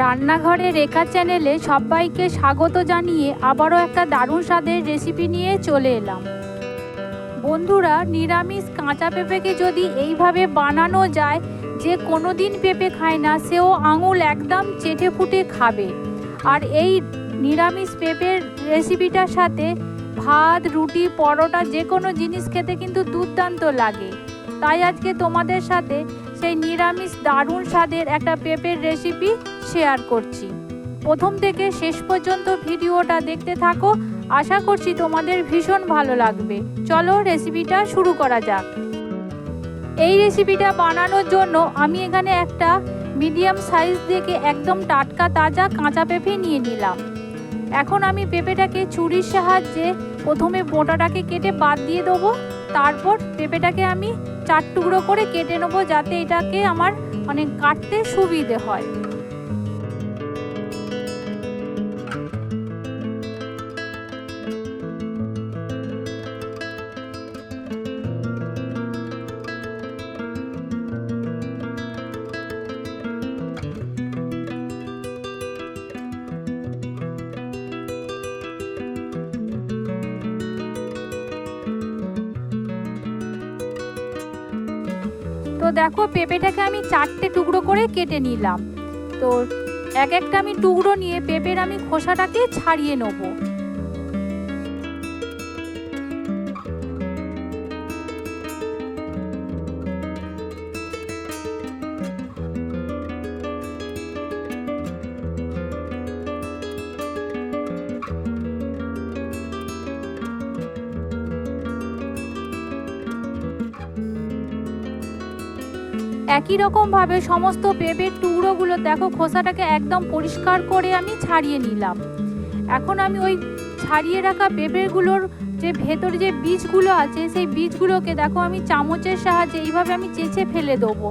রান্নাঘরে রেখা চ্যানেলে সবাইকে স্বাগত জানিয়ে আবারও একটা দারুণ স্বাদের রেসিপি নিয়ে চলে এলাম। বন্ধুরা, নিরামিষ কাঁচা পেঁপেকে যদি এইভাবে বানানো যায়, যে কোনো দিন পেঁপে খায় না, সেও আঙুল একদম চেটে ফুটে খাবে। আর এই নিরামিষ পেঁপের রেসিপিটার সাথে ভাত, রুটি, পরোটা, যে কোনো জিনিস খেতে কিন্তু দুর্দান্ত লাগে। তাই আজকে তোমাদের সাথে সেই নিরামিষ দারুণ স্বাদের একটা পেঁপের রেসিপি শেয়ার করছি। প্রথম থেকে শেষ পর্যন্ত ভিডিওটা দেখতে থাকো। আশা করছি তোমাদের ভীষণ ভালো লাগবে। চলো রেসিপিটা শুরু করা যাক। এই রেসিপিটা বানানোর জন্য আমি এখানে একটা মিডিয়াম সাইজ দেখে একদম টাটকা তাজা কাঁচা পেঁপে নিয়ে নিলাম। এখন আমি পেঁপেটাকে ছুরির সাহায্যে প্রথমে বোঁটাটাকে কেটে বাদ দিয়ে দেবো। তারপর পেঁপেটাকে আমি চার টুকরো করে কেটে নেব যাতে এটাকে আমার মানে কাটতে সুবিধে হয়। তো দেখো পেঁপেটাকে আমি চারটে টুকরো করে কেটে নিলাম। তো এক একটা আমি টুকরো নিয়ে পেঁপের আমি খোসাটাকে ছাড়িয়ে নেব। একই রকমভাবে সমস্ত পেঁপের টুকরোগুলো দেখো, খোসাটাকে একদম পরিষ্কার করে আমি ছাড়িয়ে নিলাম। এখন আমি ওই ছাড়িয়ে রাখা পেঁপেগুলোর যে ভেতরে যে বীজগুলো আছে, সেই বীজগুলোকে দেখো আমি চামচের সাহায্যে এইভাবে আমি চেঁচে ফেলে দেবো।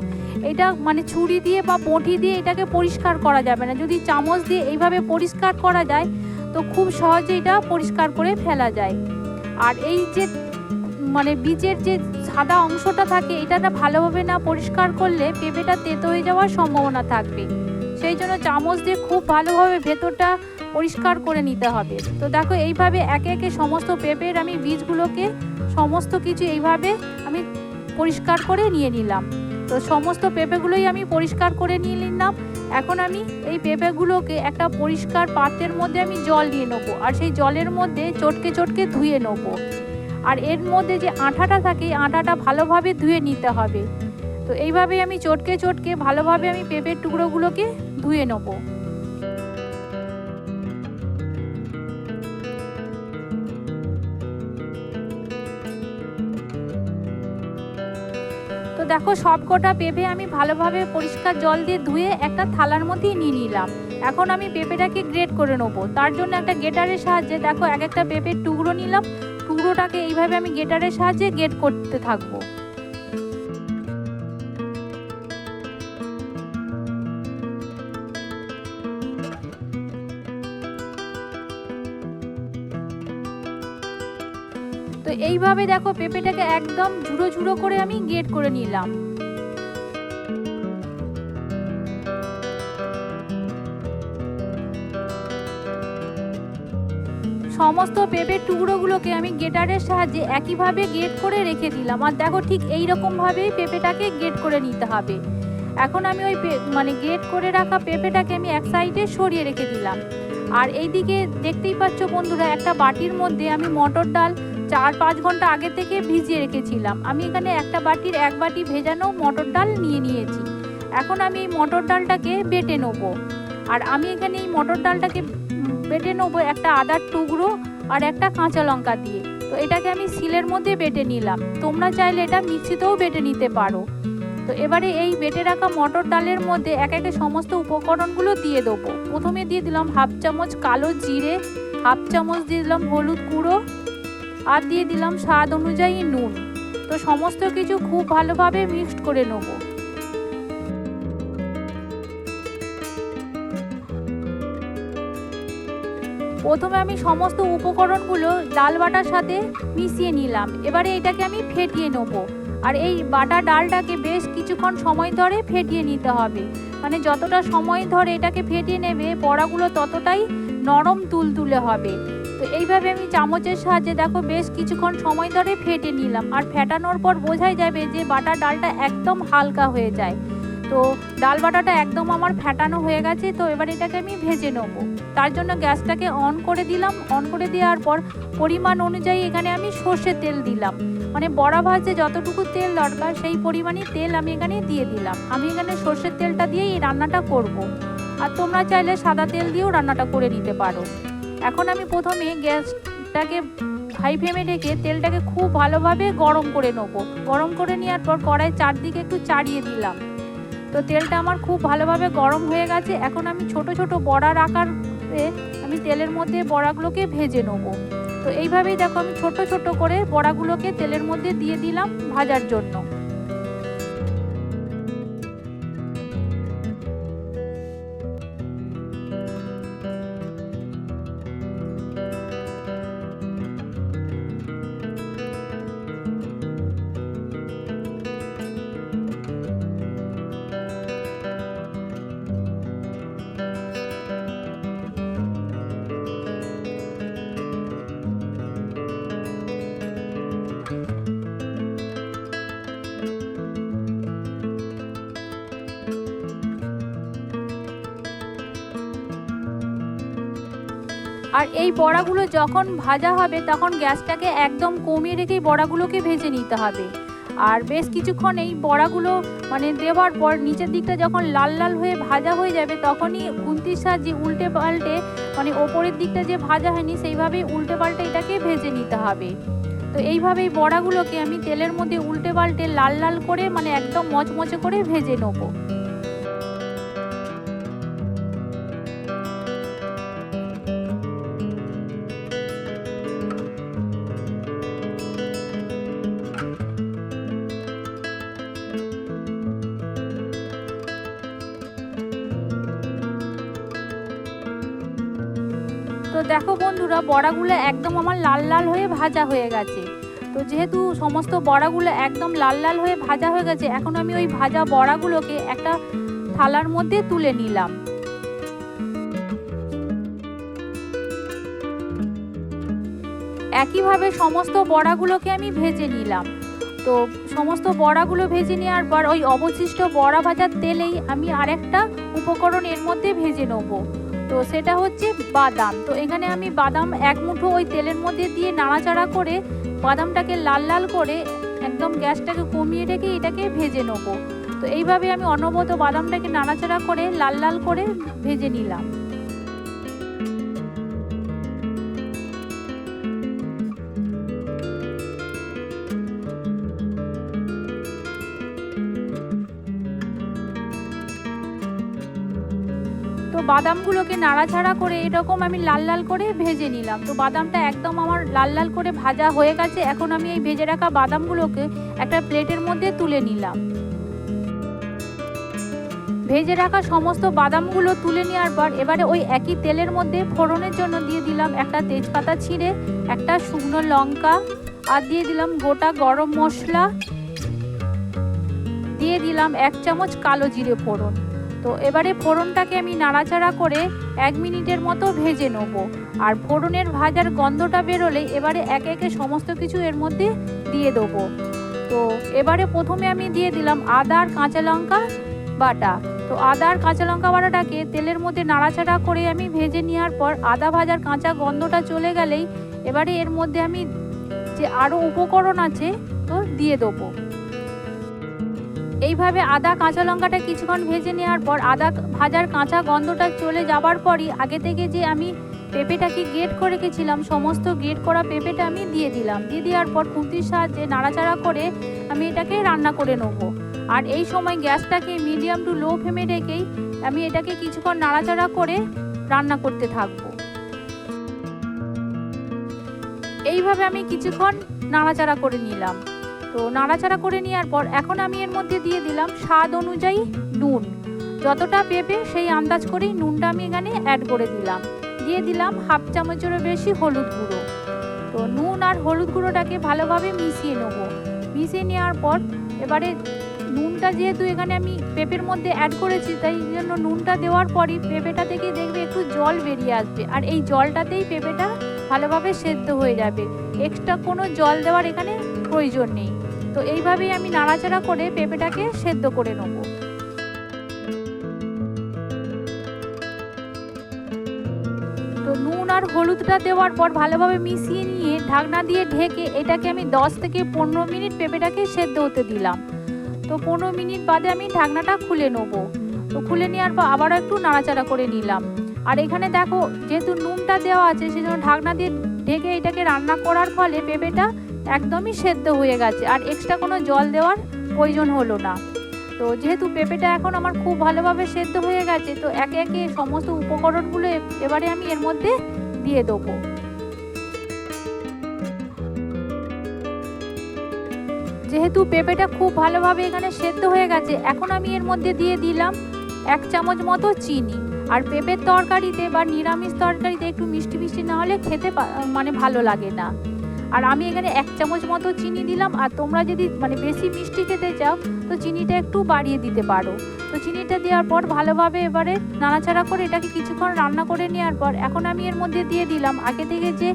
এটা মানে ছুরি দিয়ে বা বঁটি দিয়ে এটাকে পরিষ্কার করা যাবে না। যদি চামচ দিয়ে এইভাবে পরিষ্কার করা যায়, তো খুব সহজে এটা পরিষ্কার করে ফেলা যায়। আর এই যে মানে বীজের যে সাদা অংশটা থাকে এটাটা ভালোভাবে না পরিষ্কার করলে পেঁপেটা তেতো হয়ে যাওয়ার সম্ভাবনা থাকবে। সেই জন্য চামচ দিয়ে খুব ভালোভাবে ভেতরটা পরিষ্কার করে নিতে হবে। তো দেখো, এইভাবে একে একে সমস্ত পেঁপের আমি বীজগুলোকে সমস্ত কিছু এইভাবে আমি পরিষ্কার করে নিয়ে নিলাম। তো সমস্ত পেঁপেগুলোই আমি পরিষ্কার করে নিয়ে নিলাম। এখন আমি এই পেঁপেগুলোকে একটা পরিষ্কার পাত্রের মধ্যে আমি জল দিয়ে নেব। আর সেই জলের মধ্যে চটকে চটকে ধুয়ে নেব। আর এর মধ্যে যে আঠাটা থাকে আঠাটা ভালোভাবে ধুয়ে নিতে হবে। তো এইভাবে আমি চটকে চটকে ভালোভাবে আমি পেঁপের টুকরোগুলোকে ধুয়ে নেব। তো দেখো সব কটা পেঁপে আমি ভালোভাবে পরিষ্কার জল দিয়ে ধুয়ে একটা থালার মধ্যেই নিয়ে নিলাম। এখন আমি পেঁপেটাকে গ্রেট করে নেব। তার জন্য একটা গেটারের সাহায্যে দেখো, এক একটা পেঁপের টুকরো নিলাম। টুকরোটাকে এইভাবে আমি গেটারের সাহায্যে গেট করতে থাকব। তো এইভাবে দেখো পেঁপেটাকে একদম ঝুড়ো ঝুড়ো করে আমি গেট করে নিলাম। সমস্ত পেঁপের টুকরোগুলোকে আমি গেটারের সাহায্যে একইভাবে গেট করে রেখে দিলাম। আর দেখো ঠিক এই রকমভাবেই পেঁপেটাকে গেট করে নিতে হবে। এখন আমি ওই মানে গেট করে রাখা পেঁপেটাকে আমি এক সাইডে সরিয়ে রেখে দিলাম। আর এইদিকে দেখতেই পাচ্ছ বন্ধুরা, একটা বাটির মধ্যে আমি মটর ডাল চার পাঁচ ঘণ্টা আগে থেকে ভিজিয়ে রেখেছিলাম। আমি এখানে একটা বাটির এক বাটি ভেজানো মটর ডাল নিয়ে নিয়েছি। এখন আমি এই মটর ডালটাকে বেটে নেব। আর আমি এখানে এই মটর ডালটাকে বেটে নেব একটা আদার টুকরো আর একটা কাঁচা লঙ্কা দিয়ে। তো এটাকে আমি শিলের মধ্যে বেটে নিলাম। তোমরা চাইলে এটা মিক্সিতেও বেটে নিতে পারো। তো এবারে এই বেটে রাখা মটর ডালের মধ্যে এক একে সমস্ত উপকরণগুলো দিয়ে দেবো। প্রথমে দিয়ে দিলাম হাফ চামচ কালো জিরে, হাফ চামচ দিয়ে দিলাম হলুদ গুঁড়ো আর দিয়ে দিলাম স্বাদ অনুযায়ী নুন। তো সমস্ত কিছু খুব ভালোভাবে মিক্সড করে নেব। প্রথমে আমি সমস্ত উপকরণগুলো ডাল বাটার সাথে মিশিয়ে নিলাম। এবারে এটাকে আমি ফেটিয়ে নেব। আর এই বাটা ডালটাকে বেশ কিছুক্ষণ সময় ধরে ফেটিয়ে নিতে হবে। মানে যতটা সময় ধরে এটাকে ফেটিয়ে নেবে বড়াগুলো ততটাই নরম তুলতুলে হবে। তো এইভাবে আমি চামচের সাহায্যে দেখো বেশ কিছুক্ষণ সময় ধরে ফেটে নিলাম। আর ফেটানোর পর বোঝাই যাবে যে বাটা ডালটা একদম হালকা হয়ে যায়। তো ডাল বাটাটা একদম আমার ফেটানো হয়ে গেছে, তো এবার এটাকে আমি ভেজে নেব। তার জন্য গ্যাসটাকে অন করে দিলাম। অন করে দেওয়ার পর পরিমাণ অনুযায়ী এখানে আমি সর্ষের তেল দিলাম। মানে বড়া ভাজে যতটুকু তেল দরকার, সেই পরিমাণই তেল আমি এখানে দিয়ে দিলাম। আমি এখানে সর্ষের তেলটা দিয়েই এই রান্নাটা করব। আর তোমরা চাইলে সাদা তেল দিয়েও রান্নাটা করে নিতে পারো। এখন আমি প্রথমে গ্যাসটাকে হাই ফ্লেমে রেখে তেলটাকে খুব ভালোভাবে গরম করে নেব। গরম করে নেওয়ার পর কড়াই চারদিকে একটু চাড়িয়ে দিলাম। তো তেলটা আমার খুব ভালোভাবে গরম হয়ে গেছে। এখন আমি ছোট ছোট বড়ার আকার আমি তেলের মধ্যে বড়াগুলোকে ভেজে নেব। তো এইভাবেই দেখো আমি ছোট ছোট করে বড়াগুলোকে তেলের মধ্যে দিয়ে দিলাম ভাজার জন্য। আর এই বড়াগুলো যখন ভাজা হবে, তখন গ্যাসটাকে একদম কমিয়ে রেখেই বড়াগুলোকে ভেজে নিতে হবে। আর বেশ কিছুক্ষণ এই বড়াগুলো মানে দেওয়ার পর নিচের দিকটা যখন লাল লাল হয়ে ভাজা হয়ে যাবে, তখনই খুন্তির সাহায্যে উল্টে পাল্টে মানে ওপরের দিকটা যে ভাজা হয়নি, সেইভাবেই উল্টে পাল্টে এটাকে ভেজে নিতে হবে। তো এইভাবেই বড়াগুলোকে আমি তেলের মধ্যে উল্টে পাল্টে লাল লাল করে মানে একদম মচমচে করে ভেজে নেব। তো দেখো বন্ধুরা, বড়াগুলো একদম আমার লাল লাল হয়ে ভাজা হয়ে গেছে। তো যেহেতু সমস্ত বড়াগুলো একদম লাল লাল হয়ে ভাজা হয়ে গেছে, এখন আমি ওই ভাজা বড়াগুলোকে একটা থালার মধ্যে তুলে নিলাম। একইভাবে সমস্ত বড়াগুলোকে আমি ভেজে নিলাম। তো সমস্ত বড়াগুলো ভেজে নেওয়ার পর ওই অবশিষ্ট বড়া ভাজার তেলেই আমি আরেকটা উপকরণ এর মধ্যে ভেজে নেব। তো সেটা হচ্ছে বাদাম। তো এখানে আমি বাদাম এক মুঠো ওই তেলের মধ্যে দিয়ে নাড়াচাড়া করে বাদামটাকে লাল লাল করে একদম গ্যাসটাকে কমিয়ে রেখে এটাকে ভেজে নেব। তো এইভাবে আমি অনবত বাদামটাকে নাড়াচাড়া করে লাল লাল করে ভেজে নিলাম। তো বাদামগুলোকে নাড়াচাড়া করে এরকম আমি লাল লাল করে ভেজে নিলাম। তো বাদামটা একদম আমার লাল লাল করে ভাজা হয়ে গেছে, এখন আমি এই ভেজে রাখা বাদামগুলোকে একটা প্লেটের মধ্যে তুলে নিলাম। ভেজে রাখা সমস্ত বাদামগুলো তুলে নেওয়ার পর এবারে ওই একই তেলের মধ্যে ফোড়নের জন্য দিয়ে দিলাম একটা তেজপাতা ছিঁড়ে, একটা শুকনো লঙ্কা, আর দিয়ে দিলাম গোটা গরম মশলা। দিয়ে দিলাম এক চামচ কালো জিরে ফোড়ন। তো এবারে ফোড়নটাকে আমি নাড়াচাড়া করে এক মিনিটের মতো ভেজে নেব। আর ফোড়নের ভাজার গন্ধটা বেরোলে এবারে একে একে সমস্ত কিছু এর মধ্যে দিয়ে দেবো। তো এবারে প্রথমে আমি দিয়ে দিলাম আদা আর কাঁচা লঙ্কা বাটা। তো আদা আর কাঁচা লঙ্কা বাটাটাকে তেলের মধ্যে নাড়াচাড়া করে আমি ভেজে নেওয়ার পর আদা ভাজার কাঁচা গন্ধটা চলে গেলেই এবারে এর মধ্যে আমি যে আরও উপকরণ আছে, তো দিয়ে দেবো। এইভাবে আদা, কাঁচা লঙ্কাটা কিছুক্ষণ ভেজে নেওয়ার পর আদা ভাজার কাঁচা গন্ধটা চলে যাবার পরই আগে থেকে যে আমি পেঁপেটাকে গেট করে রেখেছিলাম, সমস্ত গেট করা পেঁপেটা আমি দিয়ে দিলাম। দিয়ে দেওয়ার পর খুন্তির সাহায্যে নাড়াচাড়া করে আমি এটাকে রান্না করে নেব। আর এই সময় গ্যাসটাকে মিডিয়াম টু লো ফ্লেমে রেখেই আমি এটাকে কিছুক্ষণ নাড়াচাড়া করে রান্না করতে থাকব। এইভাবে আমি কিছুক্ষণ নাড়াচাড়া করে নিলাম। তো নাড়াচাড়া করে নেওয়ার পর এখন আমি এর মধ্যে দিয়ে দিলাম স্বাদ অনুযায়ী নুন। যতটা পেঁপে সেই আন্দাজ করেই নুনটা আমি এখানে অ্যাড করে দিলাম। দিয়ে দিলাম হাফ চামচেরও বেশি হলুদ গুঁড়ো। তো নুন আর হলুদ গুঁড়োটাকে ভালোভাবে মিশিয়ে নেব। মিশিয়ে নেওয়ার পর এবারে নুনটা যেহেতু এখানে আমি পেঁপের মধ্যে অ্যাড করেছি, তাই জন্য নুনটা দেওয়ার পরই পেঁপেটা থেকে দেখবে একটু জল বেরিয়ে আসবে। আর এই জলটাতেই পেঁপেটা ভালোভাবে সেদ্ধ হয়ে যাবে। এক্সট্রা কোনো জল দেওয়ার এখানে প্রয়োজন নেই। তো এইভাবেই আমি নাড়াচাড়া করে পেঁপেটাকে সেদ্ধ করে নেব। তো নুন আর হলুদটা দেওয়ার পর ভালোভাবে মিশিয়ে নিয়ে ঢাকনা দিয়ে ঢেকে এটাকে আমি দশ থেকে পনেরো মিনিট পেঁপেটাকে সেদ্ধ হতে দিলাম। তো পনেরো মিনিট বাদে আমি ঢাকনাটা খুলে নেব। তো খুলে নেওয়ার পর আবারও একটু নাড়াচাড়া করে নিলাম। আর এখানে দেখো, যেহেতু নুনটা দেওয়া আছে, সেজন্য ঢাকনা দিয়ে ঢেকে এটাকে রান্না করার ফলে পেঁপেটা একদমই সেদ্ধ হয়ে গেছে। আর এক্সট্রা কোনো জল দেওয়ার প্রয়োজন হলো না। তো যেহেতু পেঁপেটা এখন আমার খুব ভালোভাবে সেদ্ধ হয়ে গেছে, তো একে একে সমস্ত উপকরণগুলো এবারে আমি এর মধ্যে দিয়ে দেবো। যেহেতু পেঁপেটা খুব ভালোভাবে এখানে সেদ্ধ হয়ে গেছে, এখন আমি এর মধ্যে দিয়ে দিলাম এক চামচ মতো চিনি। আর পেঁপের তরকারিতে বা নিরামিষ তরকারিতে একটু মিষ্টি মিষ্টি না হলে খেতে মানে ভালো লাগে না। আর আমি এখানে এক চামচ মতো চিনি দিলাম, আর তোমরা যদি মানে বেশি মিষ্টি খেতে চাও, তো চিনিটা একটু বাড়িয়ে দিতে পারো। তো চিনিটা দেওয়ার পর ভালোভাবে এবারে নাড়াচাড়া করে এটাকে কিছুক্ষণ রান্না করে নেওয়ার পর, এখন আমি এর মধ্যে দিয়ে দিলাম আগে থেকে যে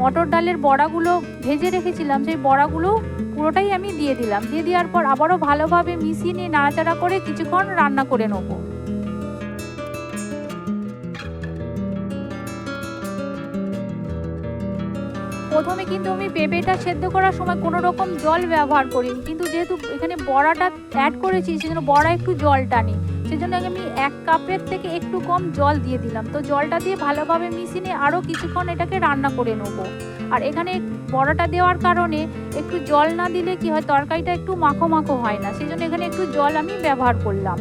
মটর ডালের বড়াগুলো ভেজে রেখেছিলাম, সেই বড়াগুলো পুরোটাই আমি দিয়ে দিলাম। দিয়ে দেওয়ার পর আবারও ভালোভাবে মিশিয়ে নিয়ে নাড়াচাড়া করে কিছুক্ষণ রান্না করে নেব। প্রথমে কিন্তু আমি পেঁপেটা সেদ্ধ করার সময় কোনো রকম জল ব্যবহার করিনি। কিন্তু যেহেতু এখানে বড়াটা অ্যাড করেছি, সেজন্য বড়া একটু জল টানে। সেজন্য আমি এক কাপের থেকে একটু কম জল দিয়ে দিলাম। তো জলটা দিয়ে ভালোভাবে মিশিয়ে নিয়ে আরও কিছুক্ষণ এটাকে রান্না করে নেব। আর এখানে বড়াটা দেওয়ার কারণে একটু জল না দিলে কি হয়, তরকারিটা একটু মাখো মাখো হয় না। সেজন্য এখানে একটু জল আমি ব্যবহার করলাম।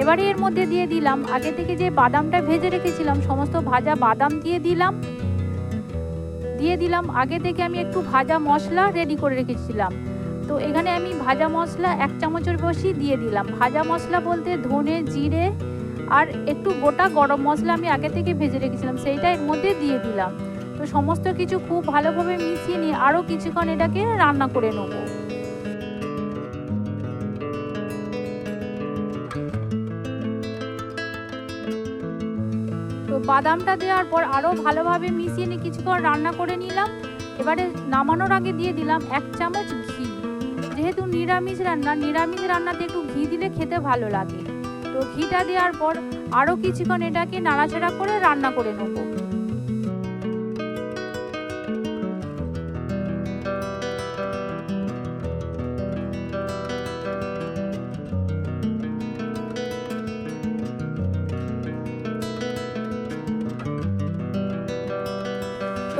এবারে এর মধ্যে দিয়ে দিলাম, আগে থেকে যে বাদামটা ভেজে রেখেছিলাম, সমস্ত ভাজা বাদাম দিয়ে দিলাম। দিয়ে দিলাম। আগে থেকে আমি একটু ভাজা মশলা রেডি করে রেখেছিলাম। তো এখানে আমি ভাজা মশলা এক চামচের বসি দিয়ে দিলাম। ভাজা মশলা বলতে ধনে, জিরে আর একটু গোটা গরম মশলা আমি আগে থেকে ভেজে রেখেছিলাম। সেইটা এর মধ্যে দিয়ে দিলাম। তো সমস্ত কিছু খুব ভালোভাবে মিশিয়ে নিয়ে আরও কিছুক্ষণ এটাকে রান্না করে নেব। বাদামটা দেওয়ার পর আরও ভালোভাবে মিশিয়ে নিয়ে কিছুক্ষণ রান্না করে নিলাম। এবারে নামানোর আগে দিয়ে দিলাম এক চামচ ঘি। যেহেতু নিরামিষ রান্না, নিরামিষ রান্নাতে একটু ঘি দিলে খেতে ভালো লাগে। তো ঘিটা দেওয়ার পর আরও কিছুক্ষণ এটাকে নাড়াচাড়া করে রান্না করে নেব।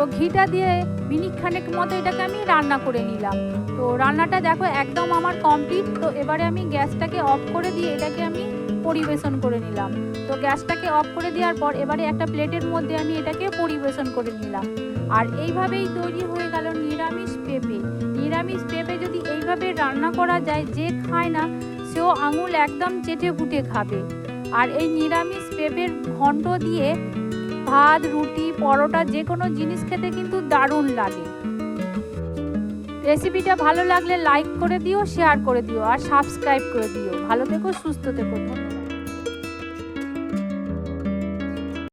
তো ঘিটা দিয়ে মিনিট খানেক মতো এটাকে আমি রান্না করে নিলাম। তো রান্নাটা দেখো একদম আমার কমপ্লিট তো এবারে আমি গ্যাসটাকে অফ করে দিয়ে এটাকে আমি পরিবেশন করে নিলাম। তো গ্যাসটাকে অফ করে দেওয়ার পর এবারে একটা প্লেটের মধ্যে আমি এটাকে পরিবেশন করে নিলাম। আর এইভাবেই তৈরি হয়ে গেল নিরামিষ পেঁপে। নিরামিষ পেঁপে যদি এইভাবে রান্না করা যায়, যে খায় না, সেও আঙুল একদম চেটে ফুটে খাবে। আর এই নিরামিষ পেঁপের ঘন্ট দিয়ে ভাত, রুটি, পরোটা যে কোনো জিনিস খেতে কিন্তু দারুণ লাগে। রেসিপিটা ভালো লাগলে লাইক করে দিও শেয়ার করে দিও, আর সাবস্ক্রাইব করে দিও। ভালো থেকো, সুস্থ থেকো